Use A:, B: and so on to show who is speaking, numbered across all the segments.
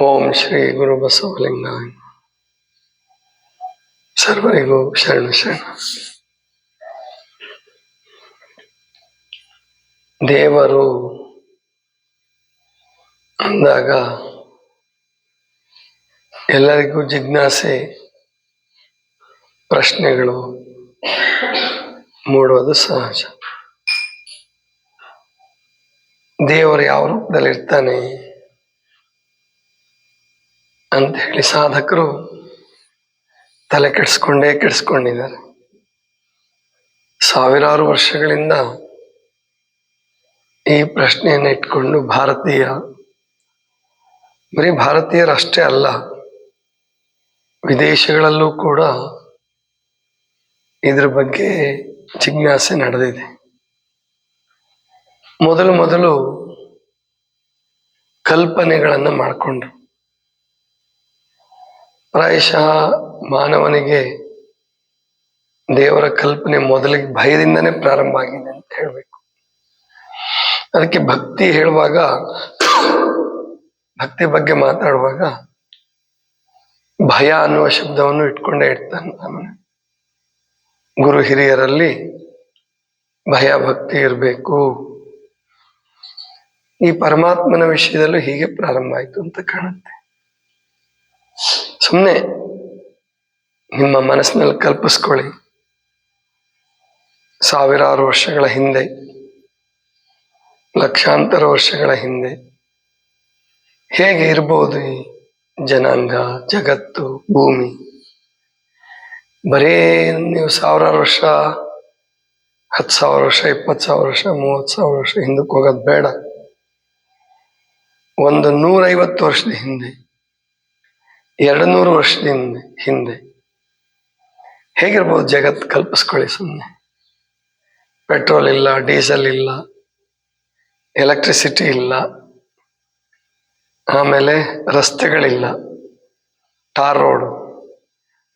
A: ಓಂ ಶ್ರೀ ಗುರು ಬಸವಲಿಂಗ ಸರ್ವರಿಗೂ ಶರಣ ಶರಣ. ದೇವರು ಅಂದಾಗ ಎಲ್ಲರಿಗೂ ಜಿಜ್ಞಾಸೆ, ಪ್ರಶ್ನೆಗಳು ಮೂಡುವುದು ಸಹಜ. ದೇವರು ಯಾವ ರೂಪದಲ್ಲಿ ಇರ್ತಾನೆ ಅಂತ ಹೇಳಿ ಸಾಧಕರು ತಲೆ ಕೆಡಿಸ್ಕೊಂಡೇ ಕೆಡಿಸ್ಕೊಂಡಿದ್ದಾರೆ. ಸಾವಿರಾರು ವರ್ಷಗಳಿಂದ ಈ ಪ್ರಶ್ನೆಯನ್ನು ಇಟ್ಕೊಂಡು ಭಾರತೀಯ, ಬರೀ ಭಾರತೀಯರಷ್ಟೇ ಅಲ್ಲ, ವಿದೇಶಗಳಲ್ಲೂ ಕೂಡ ಇದ್ರ ಬಗ್ಗೆ ಜಿಜ್ಞಾಸೆ ನಡೆದಿದೆ. ಮೊದಲು ಮೊದಲು ಕಲ್ಪನೆಗಳನ್ನು ಮಾಡಿಕೊಂಡ್ರು. ಪ್ರಾಯಶಃ ಮಾನವನಿಗೆ ದೇವರ ಕಲ್ಪನೆ ಮೊದಲಿಗೆ ಭಯದಿಂದನೇ ಪ್ರಾರಂಭ ಆಗಿದೆ ಅಂತ ಹೇಳ್ಬೇಕು. ಅದಕ್ಕೆ ಭಕ್ತಿ ಹೇಳುವಾಗ, ಭಕ್ತಿ ಬಗ್ಗೆ ಮಾತಾಡುವಾಗ ಭಯ ಅನ್ನುವ ಶಬ್ದವನ್ನು ಇಟ್ಕೊಂಡೇ ಇಡ್ತಾನೆ ನಾನು ಗುರು ಹಿರಿಯರಲ್ಲಿ ಭಯ, ಭಕ್ತಿ ಇರಬೇಕು. ಈ ಪರಮಾತ್ಮನ ವಿಷಯದಲ್ಲೂ ಹೀಗೆ ಪ್ರಾರಂಭ ಆಯಿತು ಅಂತ ಕಾಣುತ್ತೆ. ಸುಮ್ಮನೆ ನಿಮ್ಮ ಮನಸ್ಸಿನಲ್ಲಿ ಕಲ್ಪಿಸ್ಕೊಳ್ಳಿ. ಸಾವಿರಾರು ವರ್ಷಗಳ ಹಿಂದೆ, ಲಕ್ಷಾಂತರ ವರ್ಷಗಳ ಹಿಂದೆ ಹೇಗೆ ಇರ್ಬೋದು ಈ ಜನಾಂಗ, ಜಗತ್ತು, ಭೂಮಿ? ಬರೇ ನೀವು ಸಾವಿರಾರು ವರ್ಷ, ಹತ್ತು ಸಾವಿರ ವರ್ಷ, ಇಪ್ಪತ್ತು ಸಾವಿರ ವರ್ಷ, ಮೂವತ್ತು ಸಾವಿರ ವರ್ಷ ಹಿಂದಕ್ಕೆ ಹೋಗೋದು ಬೇಡ. ಒಂದು ನೂರೈವತ್ತು ವರ್ಷದ ಹಿಂದೆ ಎರಡು ನೂರು ವರ್ಷದಿಂದ ಹಿಂದೆ ಹೇಗಿರ್ಬೋದು ಜಗತ್ತು ಕಲ್ಪಿಸ್ಕೊಳ್ಳಿ ಸುಮ್ಮನೆ ಪೆಟ್ರೋಲ್ ಇಲ್ಲ, ಡೀಸೆಲ್ ಇಲ್ಲ, ಎಲೆಕ್ಟ್ರಿಸಿಟಿ ಇಲ್ಲ, ಆಮೇಲೆ ರಸ್ತೆಗಳಿಲ್ಲ, ಟಾರ್ ರೋಡು,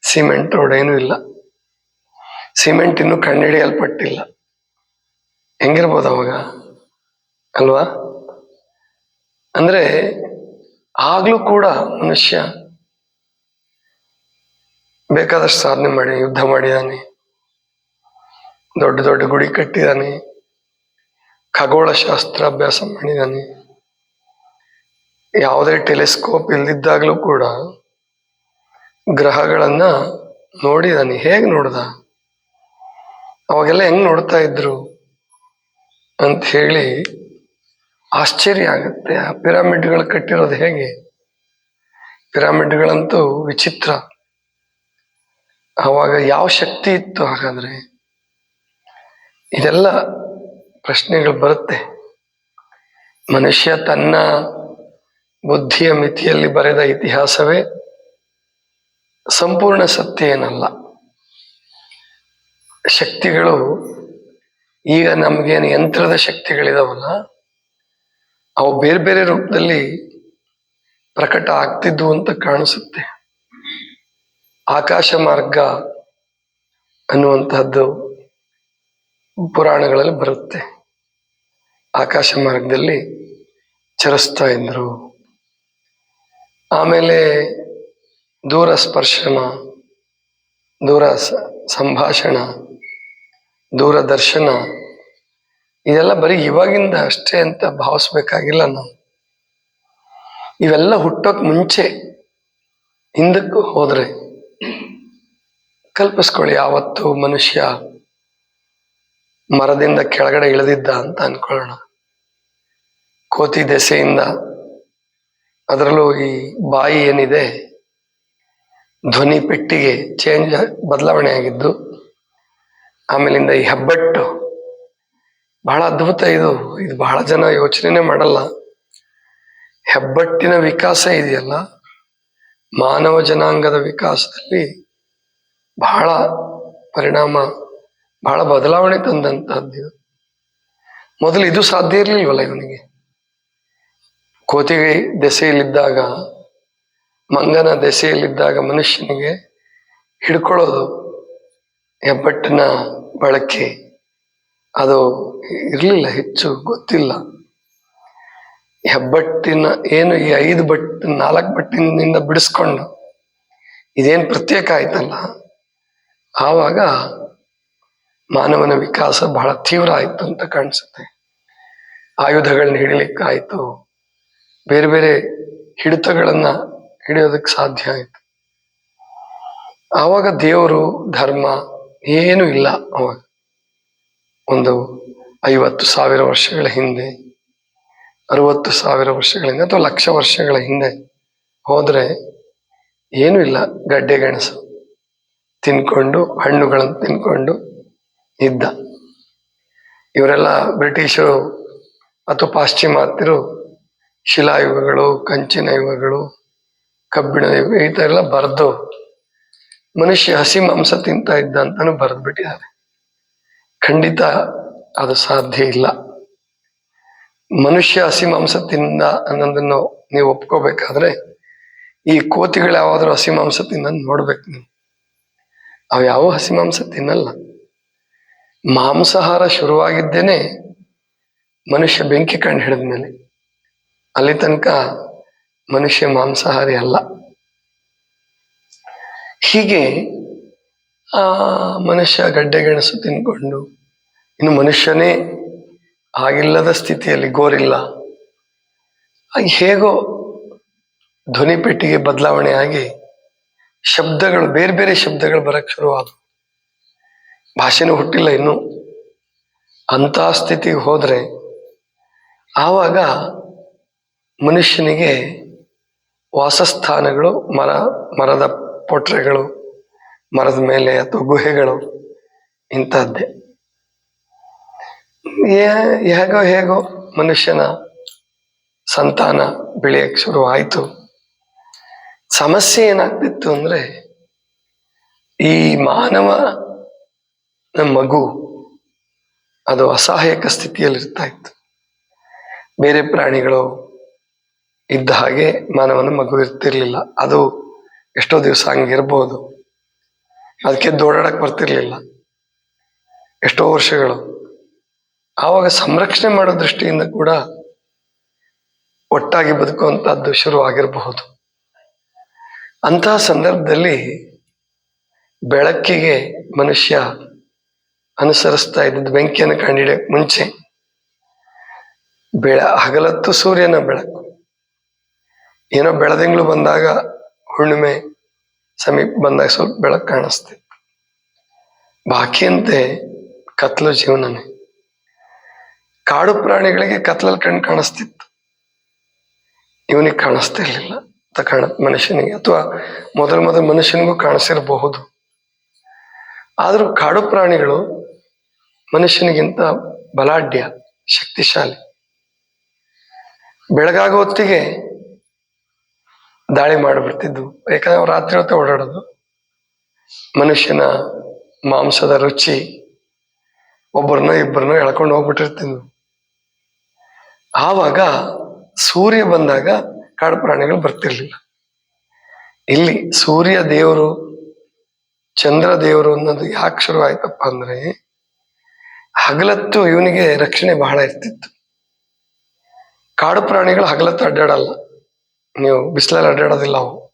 A: ಸಿಮೆಂಟ್ ರೋಡ್ ಏನೂ ಇಲ್ಲ. ಸಿಮೆಂಟ್ ಇನ್ನೂ ಕಂಡುಹಿಡಿಯಲ್ಪಟ್ಟಿಲ್ಲ ಹೆಂಗಿರ್ಬೋದು ಅವಾಗ? ಅಲ್ವಾ? ಅಂದರೆ ಆಗಲೂ ಕೂಡ ಮನುಷ್ಯ ಬೇಕಾದಷ್ಟು ಸಾಧನೆ ಮಾಡಿ, ಯುದ್ಧ ಮಾಡಿದಾನೆ. ದೊಡ್ಡ ದೊಡ್ಡ ಗುಡಿ ಕಟ್ಟಿದಾನೆ. ಖಗೋಳ ಶಾಸ್ತ್ರ ಅಭ್ಯಾಸ ಮಾಡಿದಾನೆ. ಯಾವುದೇ ಟೆಲಿಸ್ಕೋಪ್ ಇಲ್ದಿದ್ದಾಗಲೂ ಕೂಡ ಗ್ರಹಗಳನ್ನ ನೋಡಿದಾನೆ. ಹೇಗೆ ನೋಡ್ದ? ಅವಾಗೆಲ್ಲ ಹೆಂಗ್ ನೋಡ್ತಾ ಇದ್ರು ಅಂತ ಹೇಳಿ ಆಶ್ಚರ್ಯ ಆಗುತ್ತೆ. ಆ ಪಿರಾಮಿಡ್ಗಳು ಕಟ್ಟಿರೋದು ಹೇಗೆ? ಪಿರಾಮಿಡ್ಗಳಂತೂ ವಿಚಿತ್ರ. ಅವಾಗ ಯಾವ ಶಕ್ತಿ ಇತ್ತು ಹಾಗಾದ್ರೆ? ಇದೆಲ್ಲ ಪ್ರಶ್ನೆಗಳು ಬರುತ್ತೆ. ಮನುಷ್ಯ ತನ್ನ ಬುದ್ಧಿಯ ಮಿತಿಯಲ್ಲಿ ಬರೆದ ಇತಿಹಾಸವೇ ಸಂಪೂರ್ಣ ಸತ್ಯ ಏನಲ್ಲ. ಶಕ್ತಿಗಳು ಈಗ ನಮಗೇನು ಯಂತ್ರದ ಶಕ್ತಿಗಳಿದಾವಲ್ಲ, ಅವು ಬೇರೆ ಬೇರೆ ರೂಪದಲ್ಲಿ ಪ್ರಕಟ ಆಗ್ತಿದ್ವು ಅಂತ ಕಾಣಿಸುತ್ತೆ. ಆಕಾಶ ಮಾರ್ಗ ಅನ್ನುವಂತಹದ್ದು ಪುರಾಣಗಳಲ್ಲಿ ಬರುತ್ತೆ. ಆಕಾಶ ಮಾರ್ಗದಲ್ಲಿ ಚರಿಸ್ತಾ ಇದ್ರು ಆಮೇಲೆ ದೂರ ಸ್ಪರ್ಶನ, ದೂರ ಸಂಭಾಷಣ ದೂರದರ್ಶನ ಇದೆಲ್ಲ ಬರೀ ಇವಾಗಿಂದ ಅಷ್ಟೇ ಅಂತ ಭಾವಿಸ್ಬೇಕಾಗಿಲ್ಲ ನಾವು. ಇವೆಲ್ಲ ಹುಟ್ಟೋಕ್ ಮುಂಚೆ ಹಿಂದಕ್ಕೂ ಹೋದ್ರೆ ಕಲ್ಪಿಸ್ಕೊಳ್ಳಿ, ಯಾವತ್ತು ಮನುಷ್ಯ ಮರದಿಂದ ಕೆಳಗಡೆ ಇಳಿದಿದ್ದ ಅಂತ ಅನ್ಕೊಳ್ಳೋಣ. ಕೋತಿ ದೆಸೆಯಿಂದ ಅದರಲ್ಲೂ ಈ ಬಾಯಿ ಏನಿದೆ, ಧ್ವನಿ ಪೆಟ್ಟಿಗೆ ಚೇಂಜ್ ಬದಲಾವಣೆ ಆಗಿದ್ದು, ಆಮೇಲಿಂದ ಈ ಹೆಬ್ಬಟ್ಟು, ಬಹಳ ಅದ್ಭುತ ಇದು. ಇದು ಬಹಳ ಜನ ಯೋಚನೆ ಮಾಡಲ್ಲ. ಹೆಬ್ಬಟ್ಟಿನ ವಿಕಾಸ ಇದೆಯಲ್ಲ, ಮಾನವ ಜನಾಂಗದ ವಿಕಾಸದಲ್ಲಿ ಬಹಳ ಪರಿಣಾಮ, ಬಹಳ ಬದಲಾವಣೆ ತಂದಂತಹದ್ದು. ಮೊದಲು ಇದು ಸಾಧ್ಯ ಇರಲಿಲ್ವಲ್ಲ ಇವನಿಗೆ? ಕೋತಿಗೆ ದೆಸೆಯಲ್ಲಿದ್ದಾಗ, ಮಂಗನ ದೆಸೆಯಲ್ಲಿದ್ದಾಗ ಮನುಷ್ಯನಿಗೆ ಹಿಡ್ಕೊಳ್ಳೋದು ಹೆಬ್ಬಟ್ಟಿನ ಬಳಕೆ. ಅದು ಇರಲಿಲ್ಲ, ಹೆಚ್ಚು ಗೊತ್ತಿಲ್ಲ. ಹೆಬ್ಬಟ್ಟಿನ, ಏನು ಈ ಐದು ಬಟ್, ನಾಲ್ಕು ಬಟ್ಟಿನಿಂದ ಬಿಡಿಸ್ಕೊಂಡು, ಇದೇನು ಪ್ರತ್ಯೇಕ ಆಯ್ತಲ್ಲ? ಆವಾಗ ಮಾನವನ ವಿಕಾಸ ಬಹಳ ತೀವ್ರ ಆಯ್ತು ಅಂತ ಕಾಣಿಸುತ್ತೆ. ಆಯುಧಗಳನ್ನ ಹಿಡಿಲಿಕ್ಕಾಯ್ತು. ಬೇರೆ ಬೇರೆ ಹಿಡಿತಗಳನ್ನ ಹಿಡಿಯೋದಕ್ಕೆ ಸಾಧ್ಯ ಆಯ್ತು. ಆವಾಗ ದೇವರು, ಧರ್ಮ ಏನು ಇಲ್ಲ ಅವಾಗ ಒಂದು ಐವತ್ತು ಸಾವಿರ ವರ್ಷಗಳ ಹಿಂದೆ, ಅರವತ್ತು ಸಾವಿರ ವರ್ಷಗಳ ಹಿಂದೆ ಅಥವಾ ಲಕ್ಷ ವರ್ಷಗಳ ಹಿಂದೆ ಹೋದ್ರೆ ಏನೂ ಇಲ್ಲ ಗಡ್ಡೆ ಗೆಣಸು. ತಿನ್ಕೊಂಡು, ಹಣ್ಣುಗಳನ್ನು ತಿನ್ಕೊಂಡು ಇದ್ದ. ಇವರೆಲ್ಲ ಬ್ರಿಟಿಷರು ಅಥವಾ ಪಾಶ್ಚಿಮಾತ್ಯರು ಶಿಲಾಯುಗಗಳು ಕಂಚಿನ ಯುಗಗಳು, ಕಬ್ಬಿಣ ಯುಗ, ಈ ಥರ ಎಲ್ಲ ಬರೆದು ಮನುಷ್ಯ ಹಸಿ ಮಾಂಸ ತಿಂತ ಇದ್ದ ಅಂತಾನು ಬರೆದು ಬಿಟ್ಟಿದ್ದಾರೆ ಖಂಡಿತ ಅದು ಸಾಧ್ಯ ಇಲ್ಲ. ಮನುಷ್ಯ ಹಸಿ ಮಾಂಸ ತಿಂದ ಅನ್ನೋದನ್ನು ನೀವು ಒಪ್ಕೋಬೇಕಾದ್ರೆ ಈ ಕೋತಿಗಳು ಯಾವಾದ್ರೂ ಹಸಿ ಮಾಂಸ ತಿನ್ನೋದು ನೋಡ್ಬೇಕು ನೀವು. ಅವು ಯಾವ ಹಸಿ ಮಾಂಸ ತಿನ್ನಲ್ಲ. ಮಾಂಸಾಹಾರ ಶುರುವಾಗಿದ್ದೇನೆ ಮನುಷ್ಯ ಬೆಂಕಿ ಕಂಡು ಹಿಡಿದ್ಮೇಲೆ ಅಲ್ಲಿ ತನಕ ಮನುಷ್ಯ ಮಾಂಸಾಹಾರಿ ಅಲ್ಲ. ಹೀಗೆ ಆ ಮನುಷ್ಯ ಗಡ್ಡೆ ಗೆಣಸು ತಿನ್ಕೊಂಡು ಇನ್ನು ಮನುಷ್ಯನೇ ಆಗಿಲ್ಲದ ಸ್ಥಿತಿಯಲ್ಲಿ ಗೋರಿಲ್ಲ. ಹೇಗೋ ಧ್ವನಿ ಪೆಟ್ಟಿಗೆ ಬದಲಾವಣೆ ಆಗಿ ಶಬ್ದಗಳು, ಬೇರೆ ಬೇರೆ ಶಬ್ದಗಳು ಬರಕ್ ಶುರುವಾದವು ಭಾಷೆನೂ ಹುಟ್ಟಿಲ್ಲ ಇನ್ನು. ಅಂತ ಸ್ಥಿತಿಗೆ ಹೋದ್ರೆ ಆವಾಗ ಮನುಷ್ಯನಿಗೆ ವಾಸಸ್ಥಾನಗಳು, ಮರ, ಮರದ ಪೊಟ್ರೆಗಳು, ಮರದ ಮೇಲೆ ಅಥವಾ ಗುಹೆಗಳು ಇಂಥದ್ದೇ. ಹೇಗೋ ಹೇಗೋ ಮನುಷ್ಯನ ಸಂತಾನ ಬೆಳೆಯಕ್ಕೆ ಶುರುವಾಯಿತು ಸಮಸ್ಯೆ ಏನಾಗ್ತಿತ್ತು ಅಂದ್ರೆ ಈ ಮಾನವ ಮಗು ಅದು ಅಸಹಾಯಕ ಸ್ಥಿತಿಯಲ್ಲಿ ಇರ್ತಾ ಇತ್ತು. ಬೇರೆ ಪ್ರಾಣಿಗಳು ಇದ್ದ ಹಾಗೆ ಮಾನವನ ಮಗು ಇರ್ತಿರ್ಲಿಲ್ಲ. ಅದು ಎಷ್ಟೋ ದಿವಸ ಹಂಗಿರ್ಬೋದು ಅದಕ್ಕೆ ದೋಡಾಡಕ್ ಬರ್ತಿರ್ಲಿಲ್ಲ. ಎಷ್ಟೋ ವರ್ಷಗಳು. ಆವಾಗ ಸಂರಕ್ಷಣೆ ಮಾಡೋ ದೃಷ್ಟಿಯಿಂದ ಕೂಡ ಒಟ್ಟಾಗಿ ಬದುಕುವಂತಹದ್ದು ಶುರು ಆಗಿರಬಹುದು ಅಂತಹ ಸಂದರ್ಭದಲ್ಲಿ ಬೆಳಕಿಗೆ ಮನುಷ್ಯ ಅನುಸರಿಸ್ತಾ ಇದ್ದದ್ದು ಬೆಂಕಿಯನ್ನು ಕಂಡಿಡಿಯಕ್ಕೆ ಮುಂಚೆ. ಬೆಳ ಹಗಲತ್ತು ಸೂರ್ಯನ ಬೆಳಕು. ಏನೋ ಬೆಳದಿಂಗಳು ಬಂದಾಗ ಹುಣ್ಣಿಮೆ ಸಮೀಪ ಬಂದಾಗ ಸ್ವಲ್ಪ ಬೆಳಕು ಕಾಣಿಸ್ತಿತ್ತು. ಬಾಕಿಯಂತೆ ಕತ್ಲು ಜೀವನನೇ. ಕಾಡು ಪ್ರಾಣಿಗಳಿಗೆ ಕತ್ಲಲ್ಲಿ ಕಣ್ಣು ಕಾಣಿಸ್ತಿತ್ತು. ಇವನಿಗೆ ಕಾಣಿಸ್ತಿರ್ಲಿಲ್ಲ. ಅಂತ ಕಾಣ ಮನುಷ್ಯನಿಗೆ ಅಥವಾ ಮೊದಲ ಮೊದಲ ಮನುಷ್ಯನಿಗೂ ಕಾಣಿಸಿರಬಹುದು. ಆದರೂ ಕಾಡು ಪ್ರಾಣಿಗಳು ಮನುಷ್ಯನಿಗಿಂತ ಬಲಾಢ್ಯ, ಶಕ್ತಿಶಾಲಿ. ಬೆಳಗಾಗೋ ಹೊತ್ತಿಗೆ ದಾಳಿ ಮಾಡಿಬಿಡ್ತಿದ್ವು. ಯಾಕಂದ್ರೆ ರಾತ್ರಿ ಹೊತ್ತು ಓಡಾಡೋದು. ಮನುಷ್ಯನ ಮಾಂಸದ ರುಚಿ ಒಬ್ಬರನ್ನ ಇಬ್ಬರನ್ನ ಎಳ್ಕೊಂಡು ಹೋಗ್ಬಿಟ್ಟಿರ್ತಿದ್ವು. ಆವಾಗ ಸೂರ್ಯ ಬಂದಾಗ ಕಾಡು ಪ್ರಾಣಿಗಳು ಬರ್ತಿರ್ಲಿಲ್ಲ. ಇಲ್ಲಿ ಸೂರ್ಯ ದೇವರು, ಚಂದ್ರ ದೇವರು ಅನ್ನೋದು ಯಾಕೆ ಶುರು ಆಯ್ತಪ್ಪ ಅಂದ್ರೆ, ಹಗಲತ್ತು ಇವನಿಗೆ ರಕ್ಷಣೆ ಬಹಳ ಇರ್ತಿತ್ತು. ಕಾಡು ಪ್ರಾಣಿಗಳು ಹಗಲತ್ತು ಅಡ್ಡಾಡಲ್ಲ. ನೀವು ಬಿಸಿಲಲ್ಲಿ ಅಡ್ಡಾಡೋದಿಲ್ಲ ಅವು.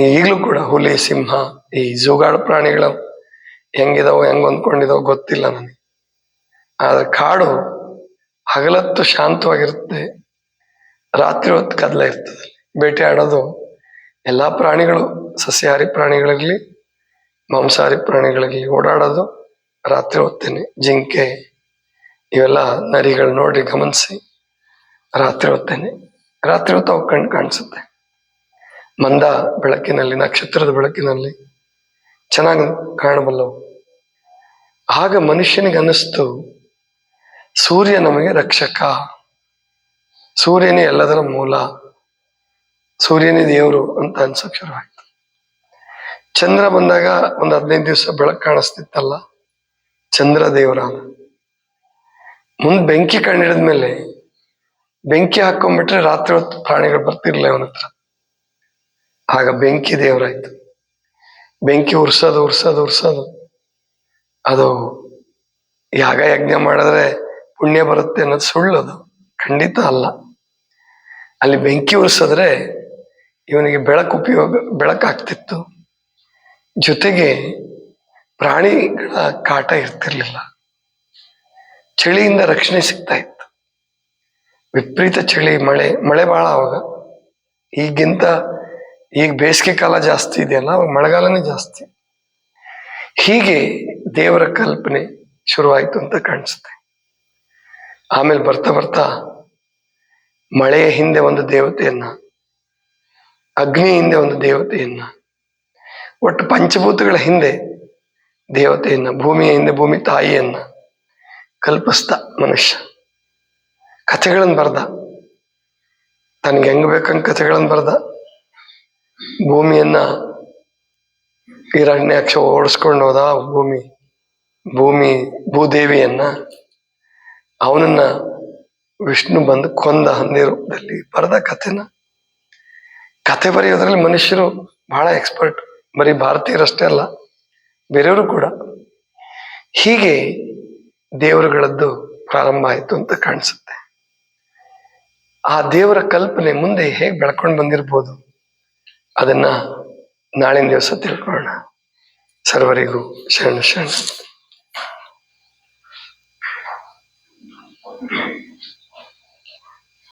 A: ಈಗಲೂ ಕೂಡ ಹುಲಿ, ಸಿಂಹ, ಈ ಜೂಗಾಡು ಪ್ರಾಣಿಗಳು ಹೆಂಗಿದಾವೋ, ಹೆಂಗ್ ಹೊಂದ್ಕೊಂಡಿದಾವೋ ಗೊತ್ತಿಲ್ಲ ನನಗೆ. ಆದ್ರೆ ಕಾಡು ಹಗಲತ್ತು ಶಾಂತವಾಗಿರುತ್ತೆ. ರಾತ್ರಿ ಹೊತ್ತು ಕದಲ ಇರ್ತದೆ. ಬೇಟೆ ಆಡೋದು ಎಲ್ಲ ಪ್ರಾಣಿಗಳು, ಸಸ್ಯಾಹಾರಿ ಪ್ರಾಣಿಗಳಿರಲಿ, ಮಾಂಸಾಹಾರಿ ಪ್ರಾಣಿಗಳಿಗೆ ಓಡಾಡೋದು ರಾತ್ರಿ ಹೊತ್ತೇನೆ. ಜಿಂಕೆ, ಇವೆಲ್ಲ ನರಿಗಳು ನೋಡಿ ಗಮನಿಸಿ ರಾತ್ರಿ ಹೊತ್ತೇನೆ. ರಾತ್ರಿ ಹೊತ್ತು ಅವು ಕಣ್ಣು ಕಾಣಿಸುತ್ತೆ. ಮಂದ ಬೆಳಕಿನಲ್ಲಿ, ನಕ್ಷತ್ರದ ಬೆಳಕಿನಲ್ಲಿ ಚೆನ್ನಾಗಿ ಕಾಣಬಲ್ಲವು. ಆಗ ಮನುಷ್ಯನಿಗೆ ಅನ್ನಿಸ್ತು ಸೂರ್ಯ ನಮಗೆ ರಕ್ಷಕ. ಸೂರ್ಯನೇ ಎಲ್ಲದರ ಮೂಲ, ಸೂರ್ಯನೇ ದೇವರು ಅಂತ ಅನ್ಸಕ್ ಶುರುವಾಯ್ತು ಚಂದ್ರ ಬಂದಾಗ ಒಂದು ಹದಿನೈದು ದಿವಸ ಬೆಳಕು ಕಾಣಿಸ್ತಿತ್ತಲ್ಲ, ಚಂದ್ರ ದೇವರ. ಮುಂದ್ ಬೆಂಕಿ ಕಂಡಿಡಿದ್ಮೇಲೆ ಬೆಂಕಿ ಹಾಕೊಂಡ್ಬಿಟ್ರೆ ರಾತ್ರಿ ಹೊತ್ತು ಪ್ರಾಣಿಗಳು ಬರ್ತಿರ್ಲಿಲ್ಲ ಅವನ ಹತ್ರ. ಆಗ ಬೆಂಕಿ ದೇವರಾಯ್ತು ಬೆಂಕಿ ಉರ್ಸೋದು ಉರ್ಸೋದು ಉರ್ಸೋದು. ಅದು ಯಾಗ ಯಜ್ಞ ಮಾಡಿದ್ರೆ ಪುಣ್ಯ ಬರುತ್ತೆ ಅನ್ನೋದು ಸುಳ್ಳು ಅದು ಖಂಡಿತ ಅಲ್ಲ. ಅಲ್ಲಿ ಬೆಂಕಿ ಉರಿಸಿದ್ರೆ ಇವನಿಗೆ ಬೆಳಕು ಉಪಯೋಗ, ಬೆಳಕಾಗ್ತಿತ್ತು. ಜೊತೆಗೆ ಪ್ರಾಣಿಗಳ ಕಾಟ ಇರ್ತಿರ್ಲಿಲ್ಲ. ಚಳಿಯಿಂದ ರಕ್ಷಣೆ ಸಿಗ್ತಾ ಇತ್ತು. ವಿಪರೀತ ಚಳಿ, ಮಳೆ ಮಳೆ ಭಾಳ ಅವಾಗ. ಈಗಿಂತ ಈಗ ಬೇಸಿಗೆ ಕಾಲ ಜಾಸ್ತಿ ಇದೆಯಲ್ಲ, ಅವಾಗ ಮಳೆಗಾಲನೇ ಜಾಸ್ತಿ. ಹೀಗೆ ದೇವರ ಕಲ್ಪನೆ ಶುರುವಾಯಿತು ಅಂತ ಕಾಣಿಸುತ್ತೆ. ಆಮೇಲೆ ಬರ್ತಾ ಬರ್ತಾ ಮಳೆಯ ಹಿಂದೆ ಒಂದು ದೇವತೆಯನ್ನ, ಅಗ್ನಿ ಹಿಂದೆ ಒಂದು ದೇವತೆಯನ್ನ, ಒಟ್ಟು ಪಂಚಭೂತಗಳ ಹಿಂದೆ ದೇವತೆಯನ್ನ, ಭೂಮಿಯ ಹಿಂದೆ ಭೂಮಿ ತಾಯಿಯನ್ನ ಕಲ್ಪಿಸ್ತ ಮನುಷ್ಯ. ಕಥೆಗಳನ್ನು ಬರ್ದ. ತನಗೆ ಹೆಂಗ್ ಬೇಕಂಗ್ ಕಥೆಗಳನ್ನು ಬರ್ದ. ಭೂಮಿಯನ್ನ ಹಿರಣ್ಯಾಕ್ಷ ಓಡಿಸ್ಕೊಂಡು ಹೋದ ಭೂಮಿ ಭೂಮಿ ಭೂದೇವಿಯನ್ನ, ಅವನನ್ನ ವಿಷ್ಣು ಬಂದು ಕೊಂದ ಹಂದಿ ರೂಪದಲ್ಲಿ ಬರೆದ ಕಥೆನ. ಕತೆ ಬರೆಯೋದ್ರಲ್ಲಿ ಮನುಷ್ಯರು ಬಹಳ ಎಕ್ಸ್ಪರ್ಟ್ ಬರೀ ಭಾರತೀಯರಷ್ಟೇ ಅಲ್ಲ, ಬೇರೆಯವರು ಕೂಡ. ಹೀಗೆ ದೇವರುಗಳದ್ದು ಪ್ರಾರಂಭ ಆಯಿತು ಅಂತ ಕಾಣಿಸುತ್ತೆ. ಆ ದೇವರ ಕಲ್ಪನೆ ಮುಂದೆ ಹೇಗೆ ಬೆಳ್ಕೊಂಡು ಬಂದಿರ್ಬೋದು, ಅದನ್ನ ನಾಳಿನ ದಿವಸ ತಿಳ್ಕೊಳ್ಳೋಣ. ಸರ್ವರಿಗೂ ಶರಣ ಶರಣ.